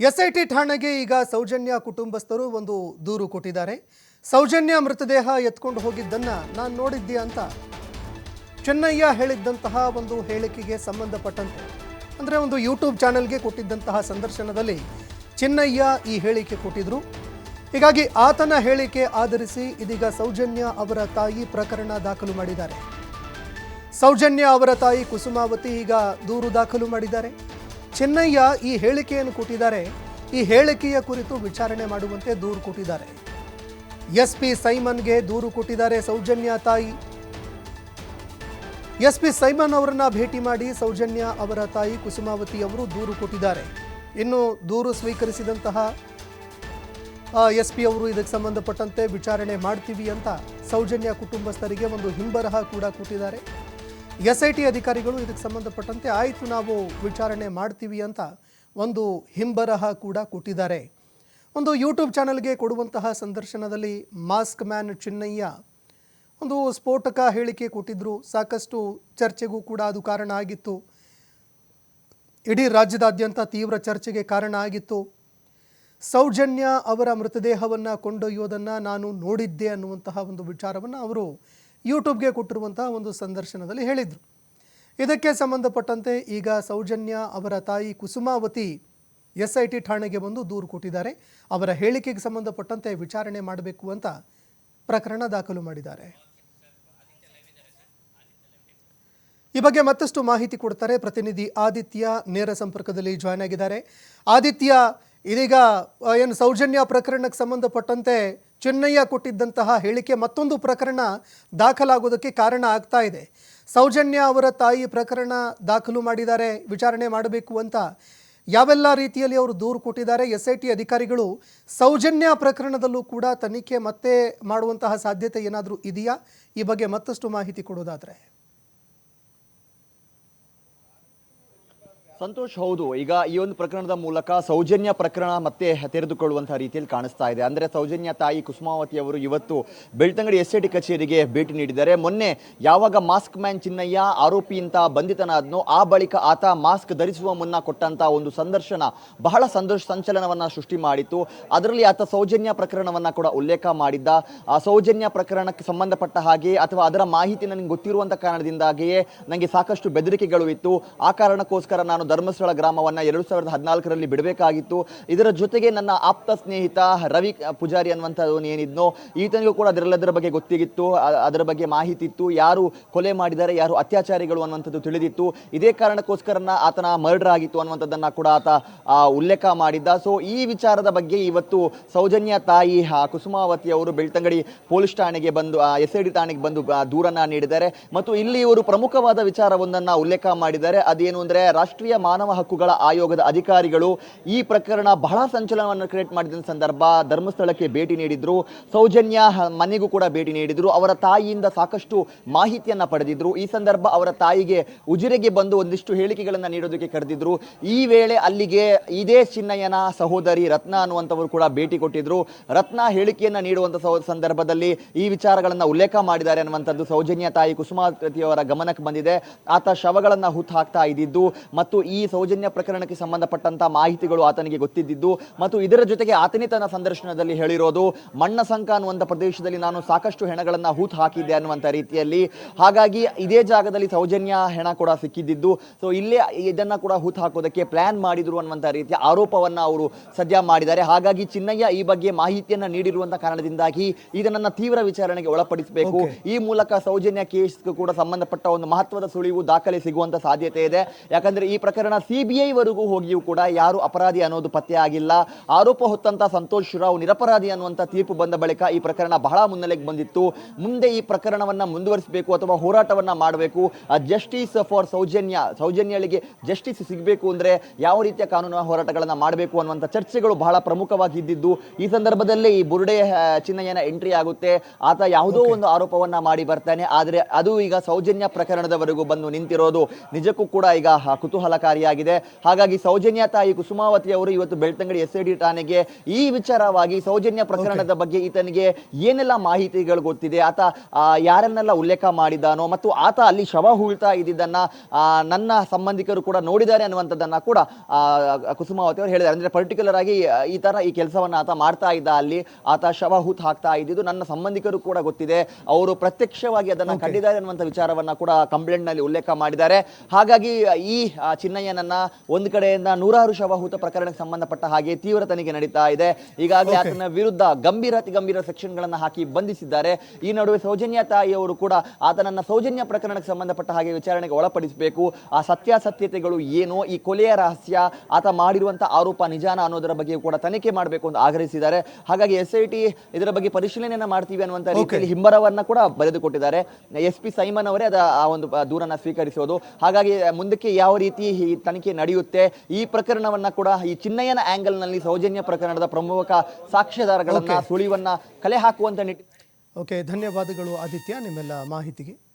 SIT ಠಾಣೆಗೆ ಈಗ ಸೌಜನ್ಯ ಕುಟುಂಬಸ್ಥರು ಒಂದು ದೂರು ಕೊಟ್ಟಿದ್ದಾರೆ. ಸೌಜನ್ಯ ಮೃತದೇಹ ಎತ್ಕೊಂಡು ಹೋಗಿದ್ದನ್ನ ನಾನು ನೋಡಿದ್ದೆ ಅಂತ ಚೆನ್ನಯ್ಯ ಹೇಳಿದ್ದಂತಹ ಒಂದು ಹೇಳಿಕೆಗೆ ಸಂಬಂಧಪಟ್ಟಂತೆ, ಅಂದರೆ ಒಂದು ಯೂಟ್ಯೂಬ್ ಚಾನೆಲ್ಗೆ ಕೊಟ್ಟಿದ್ದಂತಹ ಸಂದರ್ಶನದಲ್ಲಿ ಚೆನ್ನಯ್ಯ ಈ ಹೇಳಿಕೆ ಕೊಟ್ಟಿದ್ರು. ಹೀಗಾಗಿ ಆತನ ಹೇಳಿಕೆ ಆಧರಿಸಿ ಇದೀಗ ಸೌಜನ್ಯ ಅವರ ತಾಯಿ ಪ್ರಕರಣ ದಾಖಲು ಮಾಡಿದ್ದಾರೆ. ಸೌಜನ್ಯ ಅವರ ತಾಯಿ ಕುಸುಮಾವತಿ ಈಗ ದೂರು ದಾಖಲು ಮಾಡಿದ್ದಾರೆ. ಚೆನ್ನಯ್ಯ ಈ ಹೇಳಿಕೆಯನ್ನು ಕೊಟ್ಟಿದ್ದಾರೆ ಈ ಹೇಳಿಕೆಯ ಕುರಿತು ವಿಚಾರಣೆ ಮಾಡುವಂತೆ ದೂರು ಕೊಟ್ಟಿದ್ದಾರೆ. ಎಸ್ ಪಿ ಸೈಮನ್ಗೆ ದೂರು ಕೊಟ್ಟಿದ್ದಾರೆ ಸೌಜನ್ಯ ತಾಯಿ. ಎಸ್ ಪಿ ಸೈಮನ್ ಅವರನ್ನ ಭೇಟಿ ಮಾಡಿ ಸೌಜನ್ಯ ಅವರ ತಾಯಿ ಕುಸುಮಾವತಿ ಅವರು ದೂರು ಕೊಟ್ಟಿದ್ದಾರೆ. ಇನ್ನು ದೂರು ಸ್ವೀಕರಿಸಿದಂತಹ ಎಸ್ ಪಿ ಅವರು ಇದಕ್ಕೆ ಸಂಬಂಧಪಟ್ಟಂತೆ ವಿಚಾರಣೆ ಮಾಡ್ತೀವಿ ಅಂತ ಸೌಜನ್ಯ ಕುಟುಂಬಸ್ಥರಿಗೆ ಒಂದು ಹಿಂಬರಹ ಕೂಡ ಕೊಟ್ಟಿದ್ದಾರೆ. ಎಸ್ ಐ ಟಿ ಅಧಿಕಾರಿಗಳು ಇದಕ್ಕೆ ಸಂಬಂಧಪಟ್ಟಂತೆ ಆಯಿತು ನಾವು ವಿಚಾರಣೆ ಮಾಡ್ತೀವಿ ಅಂತ ಒಂದು ಹಿಂಬರಹ ಕೂಡ ಕೊಟ್ಟಿದ್ದಾರೆ. ಒಂದು ಯೂಟ್ಯೂಬ್ ಚಾನಲ್ಗೆ ಕೊಡುವಂತಹ ಸಂದರ್ಶನದಲ್ಲಿ ಮಾಸ್ಕ್ ಮ್ಯಾನ್ ಚಿನ್ನಯ್ಯ ಒಂದು ಸ್ಫೋಟಕ ಹೇಳಿಕೆ ಕೊಟ್ಟಿದ್ದರು ಸಾಕಷ್ಟು ಚರ್ಚೆಗೂ ಕೂಡ ಅದು ಕಾರಣ ಆಗಿತ್ತು. ಇಡೀ ರಾಜ್ಯದಾದ್ಯಂತ ತೀವ್ರ ಚರ್ಚೆಗೆ ಕಾರಣ ಆಗಿತ್ತು. ಸೌಜನ್ಯ ಅವರ ಮೃತದೇಹವನ್ನು ಕೊಂಡೊಯ್ಯೋದನ್ನು ನಾನು ನೋಡಿದ್ದೆ ಅನ್ನುವಂತಹ ಒಂದು ವಿಚಾರವನ್ನು ಅವರು ಯೂಟ್ಯೂಬ್ಗೆ ಕೊಟ್ಟಿರುವಂತಹ ಒಂದು ಸಂದರ್ಶನದಲ್ಲಿ ಹೇಳಿದರು. ಇದಕ್ಕೆ ಸಂಬಂಧಪಟ್ಟಂತೆ ಈಗ ಸೌಜನ್ಯ ಅವರ ತಾಯಿ ಕುಸುಮಾವತಿ ಎಸ್ ಐ ಟಿ ಠಾಣೆಗೆ ಬಂದು ದೂರು ಕೊಟ್ಟಿದ್ದಾರೆ. ಅವರ ಹೇಳಿಕೆಗೆ ಸಂಬಂಧಪಟ್ಟಂತೆ ವಿಚಾರಣೆ ಮಾಡಬೇಕು ಅಂತ ಪ್ರಕರಣ ದಾಖಲು ಮಾಡಿದ್ದಾರೆ. ಈ ಬಗ್ಗೆ ಮತ್ತಷ್ಟು ಮಾಹಿತಿ ಕೊಡ್ತಾರೆ ಪ್ರತಿನಿಧಿ ಆದಿತ್ಯ ನೇರ ಸಂಪರ್ಕದಲ್ಲಿ ಜಾಯ್ನ್ ಆಗಿದ್ದಾರೆ. ಆದಿತ್ಯ ಇದೀಗ ಏನು ಸೌಜನ್ಯ ಪ್ರಕರಣಕ್ಕೆ ಸಂಬಂಧಪಟ್ಟಂತೆ ಚೆನ್ನಯ್ಯ ಕೊಟ್ಟಿದ್ದಂತಹ ಹೇಳಿಕೆ ಮತ್ತೊಂದು ಪ್ರಕರಣ ದಾಖಲಾಗೋದಕ್ಕೆ ಕಾರಣ ಆಗ್ತಾ ಇದೆ. ಸೌಜನ್ಯ ಅವರ ತಾಯಿ ಪ್ರಕರಣ ದಾಖಲು ಮಾಡಿದ್ದಾರೆ, ವಿಚಾರಣೆ ಮಾಡಬೇಕು ಅಂತ ಯಾವೆಲ್ಲ ರೀತಿಯಲ್ಲಿ ಅವರು ದೂರು ಕೊಟ್ಟಿದ್ದಾರೆ, ಎಸ್ ಐ ಟಿ ಅಧಿಕಾರಿಗಳು ಸೌಜನ್ಯ ಪ್ರಕರಣದಲ್ಲೂ ಕೂಡ ತನಿಖೆ ಮತ್ತೆ ಮಾಡುವಂತಹ ಸಾಧ್ಯತೆ ಏನಾದರೂ ಇದೆಯಾ? ಈ ಬಗ್ಗೆ ಮತ್ತಷ್ಟು ಮಾಹಿತಿ ಕೊಡೋದಾದರೆ. ಸಂತೋಷ್ ಹೌದು. ಈಗ ಈ ಒಂದು ಪ್ರಕರಣದ ಮೂಲಕ ಸೌಜನ್ಯ ಪ್ರಕರಣ ಮತ್ತೆ ತೆರೆದುಕೊಳ್ಳುವಂತಹ ರೀತಿಯಲ್ಲಿ ಕಾಣಿಸ್ತಾ ಇದೆ. ಅಂದ್ರೆ ಸೌಜನ್ಯ ತಾಯಿ ಕುಸುಮಾವತಿ ಅವರು ಇವತ್ತು ಬೆಳ್ತಂಗಡಿ ಎಸ್ ಟಿ ಕಚೇರಿಗೆ ಭೇಟಿ ನೀಡಿದ್ದಾರೆ. ಮೊನ್ನೆ ಯಾವಾಗ ಮಾಸ್ಕ್ ಮ್ಯಾನ್ ಚಿನ್ನಯ್ಯ ಆರೋಪಿಯಿಂದ ಬಂಧಿತನಾದ್ನೋ, ಆ ಬಳಿಕ ಆತ ಮಾಸ್ಕ್ ಧರಿಸುವ ಮುನ್ನ ಕೊಟ್ಟಂತ ಒಂದು ಸಂದರ್ಶನ ಬಹಳ ಸಂತೋಷ ಸಂಚಲನವನ್ನ ಸೃಷ್ಟಿ ಮಾಡಿತ್ತು. ಅದರಲ್ಲಿ ಆತ ಸೌಜನ್ಯ ಪ್ರಕರಣವನ್ನ ಕೂಡ ಉಲ್ಲೇಖ ಮಾಡಿದ್ದ. ಆ ಸೌಜನ್ಯ ಪ್ರಕರಣಕ್ಕೆ ಸಂಬಂಧಪಟ್ಟ ಹಾಗೆ ಅಥವಾ ಅದರ ಮಾಹಿತಿ ನನಗೆ ಗೊತ್ತಿರುವಂತ ಕಾರಣದಿಂದಾಗಿಯೇ ನನಗೆ ಸಾಕಷ್ಟು ಬೆದರಿಕೆಗಳು ಇತ್ತು. ಆ ಕಾರಣಕ್ಕೋಸ್ಕರ ನಾನು ಧರ್ಮಸ್ಥಳ ಗ್ರಾಮವನ್ನು ಎರಡು ಸಾವಿರದ ಹದಿನಾಲ್ಕರಲ್ಲಿ ಬಿಡಬೇಕಾಗಿತ್ತು. ಇದರ ಜೊತೆಗೆ ನನ್ನ ಆಪ್ತ ಸ್ನೇಹಿತ ರವಿ ಪೂಜಾರಿ ಅನ್ನುವಂಥದ್ದು ಏನಿದ್ನೋ, ಈತನಿಗೂ ಕೂಡ ಅದರಲ್ಲದರ ಬಗ್ಗೆ ಗೊತ್ತಿಗಿತ್ತು. ಅದರ ಬಗ್ಗೆ ಮಾಹಿತಿ ಇತ್ತು ಯಾರು ಕೊಲೆ ಮಾಡಿದ್ದಾರೆ, ಯಾರು ಅತ್ಯಾಚಾರಿಗಳು ಅನ್ನುವಂಥದ್ದು ತಿಳಿದಿತ್ತು. ಇದೇ ಕಾರಣಕ್ಕೋಸ್ಕರನ ಆತನ ಮರ್ಡರ್ ಆಗಿತ್ತು ಅನ್ನುವಂಥದ್ದನ್ನು ಕೂಡ ಆತ ಉಲ್ಲೇಖ ಮಾಡಿದ್ದ. ಸೊ ಈ ವಿಚಾರದ ಬಗ್ಗೆ ಇವತ್ತು ಸೌಜನ್ಯ ತಾಯಿ ಕುಸುಮಾವತಿ ಅವರು ಬೆಳ್ತಂಗಡಿ ಪೊಲೀಸ್ ಠಾಣೆಗೆ ಬಂದು ಎಸ್ ಐ ಡಿ ಠಾಣೆಗೆ ಬಂದು ದೂರನ್ನ ನೀಡಿದ್ದಾರೆ. ಮತ್ತು ಇಲ್ಲಿ ಇವರು ಪ್ರಮುಖವಾದ ವಿಚಾರವೊಂದನ್ನು ಉಲ್ಲೇಖ ಮಾಡಿದ್ದಾರೆ. ಅದೇನು ಅಂದರೆ ರಾಷ್ಟ್ರೀಯ ಮಾನವ ಹಕ್ಕುಗಳ ಆಯೋಗದ ಅಧಿಕಾರಿಗಳು ಈ ಪ್ರಕರಣ ಬಹಳ ಸಂಚಲನವನ್ನು ಕ್ರಿಯೇಟ್ ಮಾಡಿದ ಸಂದರ್ಭ ಧರ್ಮಸ್ಥಳಕ್ಕೆ ಭೇಟಿ ನೀಡಿದ್ರು. ಸೌಜನ್ಯ ಮನೆಗೂ ಕೂಡ ಭೇಟಿ ನೀಡಿದ್ರು. ಅವರ ತಾಯಿಯಿಂದ ಸಾಕಷ್ಟು ಮಾಹಿತಿಯನ್ನ ಪಡೆದಿದ್ರು. ಈ ಸಂದರ್ಭ ಅವರ ತಾಯಿಗೆ ಉಜಿರೆಗೆ ಬಂದು ಒಂದಿಷ್ಟು ಹೇಳಿಕೆಗಳನ್ನು ನೀಡೋದಕ್ಕೆ ಕರೆದಿದ್ರು. ಈ ವೇಳೆ ಅಲ್ಲಿಗೆ ಇದೇ ಚಿನ್ನಯ್ಯನ ಸಹೋದರಿ ರತ್ನ ಅನ್ನುವಂಥವರು ಕೂಡ ಭೇಟಿ ಕೊಟ್ಟಿದ್ರು. ರತ್ನ ಹೇಳಿಕೆಯನ್ನ ನೀಡುವಂತ ಸಂದರ್ಭದಲ್ಲಿ ಈ ವಿಚಾರಗಳನ್ನ ಉಲ್ಲೇಖ ಮಾಡಿದ್ದಾರೆ ಅನ್ನುವಂಥದ್ದು ಸೌಜನ್ಯ ತಾಯಿ ಕುಸುಮಾವತಿಯವರ ಗಮನಕ್ಕೆ ಬಂದಿದೆ. ಆತ ಶವಗಳನ್ನ ಹುತ್ತು ಹಾಕ್ತಾ ಇದ್ದಿದ್ದು ಮತ್ತು ಈ ಸೌಜನ್ಯ ಪ್ರಕರಣಕ್ಕೆ ಸಂಬಂಧಪಟ್ಟಂತ ಮಾಹಿತಿಗಳು ಆತನಿಗೆ ಗೊತ್ತಿದ್ದಿದ್ದು ಮತ್ತು ಇದರ ಜೊತೆಗೆ ಆತನೇ ತನ್ನ ಸಂದರ್ಶನದಲ್ಲಿ ಹೇಳಿರೋದು ಮಣ್ಣ ಸಂಕ ಅನ್ನುವಂಥ ಪ್ರದೇಶದಲ್ಲಿ ನಾನು ಸಾಕಷ್ಟು ಹೆಣಗಳನ್ನು ಹೂತು ಹಾಕಿದ್ದೆ ಅನ್ನುವಂಥ ರೀತಿಯಲ್ಲಿ. ಹಾಗಾಗಿ ಇದೇ ಜಾಗದಲ್ಲಿ ಸೌಜನ್ಯ ಹೆಣ ಕೂಡ ಸಿಕ್ಕಿದ್ದಿದ್ದು ಸೊ ಇಲ್ಲೇ ಇದನ್ನ ಕೂಡ ಹೂತು ಹಾಕೋದಕ್ಕೆ ಪ್ಲಾನ್ ಮಾಡಿದ್ರು ಅನ್ನುವಂಥ ರೀತಿಯ ಆರೋಪವನ್ನ ಅವರು ಸದ್ಯ ಮಾಡಿದ್ದಾರೆ. ಹಾಗಾಗಿ ಚಿನ್ನಯ್ಯ ಈ ಬಗ್ಗೆ ಮಾಹಿತಿಯನ್ನ ನೀಡಿರುವಂತ ಕಾರಣದಿಂದಾಗಿ ಇದನ್ನ ತೀವ್ರ ವಿಚಾರಣೆಗೆ ಒಳಪಡಿಸಬೇಕು. ಈ ಮೂಲಕ ಸೌಜನ್ಯ ಕೇಸ್ ಕೂಡ ಸಂಬಂಧಪಟ್ಟ ಒಂದು ಮಹತ್ವದ ಸುಳಿವು ದಾಖಲೆ ಸಿಗುವಂತ ಸಾಧ್ಯತೆ ಇದೆ. ಯಾಕಂದ್ರೆ ಈ ಪ್ರಕರಣ ಸಿಬಿಐ ವರೆಗೂ ಹೋಗಿಯೂ ಕೂಡ ಯಾರು ಅಪರಾಧಿ ಅನ್ನೋದು ಪತ್ತೆ ಆಗಿಲ್ಲ. ಆರೋಪ ಹೊತ್ತಂತ ಸಂತೋಷ್ ರಾವ್ ನಿರಪರಾಧಿ ಅನ್ನುವಂಥ ತೀರ್ಪು ಬಂದ ಬಳಿಕ ಈ ಪ್ರಕರಣ ಬಹಳ ಮುನ್ನೆಲೆಗೆ ಬಂದಿತ್ತು. ಮುಂದೆ ಈ ಪ್ರಕರಣವನ್ನ ಮುಂದುವರಿಸಬೇಕು ಅಥವಾ ಹೋರಾಟವನ್ನ ಮಾಡಬೇಕು. ಜಸ್ಟಿಸ್ ಫಾರ್ ಸೌಜನ್ಯ ಸೌಜನ್ಯಗಳಿಗೆ ಜಸ್ಟಿಸ್ ಸಿಗಬೇಕು ಅಂದ್ರೆ ಯಾವ ರೀತಿಯ ಕಾನೂನು ಹೋರಾಟಗಳನ್ನ ಮಾಡಬೇಕು ಅನ್ನುವಂಥ ಚರ್ಚೆಗಳು ಬಹಳ ಪ್ರಮುಖವಾಗಿ ಇದ್ದಿದ್ದು. ಈ ಸಂದರ್ಭದಲ್ಲಿ ಈ ಬುರುಡೆ ಚಿನ್ನಯ್ಯನ ಎಂಟ್ರಿ ಆಗುತ್ತೆ. ಆತ ಯಾವುದೋ ಒಂದು ಆರೋಪವನ್ನ ಮಾಡಿ ಬರ್ತಾನೆ. ಆದರೆ ಅದು ಈಗ ಸೌಜನ್ಯ ಪ್ರಕರಣದವರೆಗೂ ಬಂದು ನಿಂತಿರೋದು. ನಿಜಕ್ಕೂ ಕೂಡ ಈಗ ಆ, ಕುತೂಹಲಕಾರಿಯಾಗಿದೆ ಹಾಗಾಗಿ ಸೌಜನ್ಯ ತಾಯಿ ಕುಸುಮಾವತಿ ಅವರು ಇವತ್ತು ಬೆಳ್ತಂಗಡಿ ಎಸ್ ಐ ಡಿ ಠಾಣೆಗೆ ಈ ವಿಚಾರವಾಗಿ ಸೌಜನ್ಯ ಪ್ರಕರಣದ ಬಗ್ಗೆ ಈತನಿಗೆ ಏನೆಲ್ಲ ಮಾಹಿತಿಗಳು ಗೊತ್ತಿದೆ? ಆತ ಯಾರನ್ನೆಲ್ಲ ಉಲ್ಲೇಖ ಮಾಡಿದ್ದಾನೋ ಮತ್ತು ಆತ ಅಲ್ಲಿ ಶವ ಹೂಳ್ತಾ ಇದ್ದಿದ್ದನ್ನ ನನ್ನ ಸಂಬಂಧಿಕರು ಕೂಡ ನೋಡಿದ್ದಾರೆ ಅನ್ನುವಂಥದ್ದನ್ನ ಕೂಡ ಕುಸುಮಾವತಿ ಅವರು ಹೇಳಿದ್ದಾರೆ. ಅಂದ್ರೆ ಪರ್ಟಿಕ್ಯುಲರ್ ಆಗಿ ಈ ತರ ಈ ಕೆಲಸವನ್ನ ಆತ ಮಾಡ್ತಾ ಇದ್ದ ಅಲ್ಲಿ ಆತ ಶವ ಹೂತ್ ಹಾಕ್ತಾ ಇದ್ದಿದ್ದು ನನ್ನ ಸಂಬಂಧಿಕರು ಕೂಡ ಗೊತ್ತಿದೆ. ಅವರು ಪ್ರತ್ಯಕ್ಷವಾಗಿ ಅದನ್ನ ಕಂಡಿದ್ದಾರೆ ಅನ್ನುವಂಥ ವಿಚಾರವನ್ನ ಕೂಡ ಕಂಪ್ಲೇಂಟ್ನಲ್ಲಿ ಉಲ್ಲೇಖ ಮಾಡಿದ್ದಾರೆ. ಹಾಗಾಗಿ ಈ ಆ, ಚಿನ್ನಯ್ಯನನ್ನ ಒಂದು ಕಡೆಯಿಂದ ನೂರಾರು ಶವಹೂತ ಪ್ರಕರಣಕ್ಕೆ ಸಂಬಂಧಪಟ್ಟ ಹಾಗೆ ತೀವ್ರ ತನಿಖೆ ನಡೀತಾ ಇದೆ. ಈಗಾಗಲೇ ಆತನ ವಿರುದ್ಧ ಗಂಭೀರ ಅತಿ ಗಂಭೀರ ಸೆಕ್ಷನ್ ಗಳನ್ನ ಹಾಕಿ ಬಂಧಿಸಿದ್ದಾರೆ. ಈ ನಡುವೆ ಸೌಜನ್ಯ ತಾಯಿಯವರು ಕೂಡ ಆತನನ್ನ ಸೌಜನ್ಯ ಪ್ರಕರಣಕ್ಕೆ ಸಂಬಂಧಪಟ್ಟ ಹಾಗೆ ವಿಚಾರಣೆಗೆ ಒಳಪಡಿಸಬೇಕು. ಆ ಸತ್ಯಾಸತ್ಯತೆಗಳು ಏನು ಈ ಕೊಲೆಯ ರಹಸ್ಯ ಆತ ಮಾಡಿರುವಂತ ಆರೋಪ ನಿಜಾನ ಅನ್ನೋದರ ಬಗ್ಗೆ ಕೂಡ ತನಿಖೆ ಮಾಡಬೇಕು ಅಂತ ಆಗ್ರಹಿಸಿದ್ದಾರೆ. ಹಾಗಾಗಿ ಎಸ್ ಐ ಟಿ ಇದರ ಬಗ್ಗೆ ಪರಿಶೀಲನೆಯನ್ನ ಮಾಡ್ತೀವಿ ಅನ್ನುವಂತ ರೀತಿಯಲ್ಲಿ ಹಿಂಬರವನ್ನ ಕೂಡ ಬರೆದುಕೊಟ್ಟಿದ್ದಾರೆ. ಎಸ್ ಪಿ ಸೈಮನ್ ಅವರೇ ಅದ ಆ ಒಂದು ದೂರನ್ನ ಸ್ವೀಕರಿಸೋದು. ಹಾಗಾಗಿ ಮುಂದಕ್ಕೆ ಯಾವ ರೀತಿ ಈ ತನಿಖೆ ನಡೆಯುತ್ತೆ. ಈ ಪ್ರಕರಣವನ್ನ ಕೂಡ ಈ ಚಿನ್ನಯ್ಯನ ಆಂಗಲ್ನಲ್ಲಿ ಸೌಜನ್ಯ ಪ್ರಕರಣದ ಪ್ರಮುಖ ಸಾಕ್ಷ್ಯಾಧಾರಗಳನ್ನ ಸುಳಿವನ್ನ ಕಲೆ ಹಾಕುವಂತ ನಿಟ್ಟಿನಲ್ಲಿ ಓಕೆ ಧನ್ಯವಾದಗಳು ಆದಿತ್ಯ ನಿಮ್ಮೆಲ್ಲ ಮಾಹಿತಿಗೆ.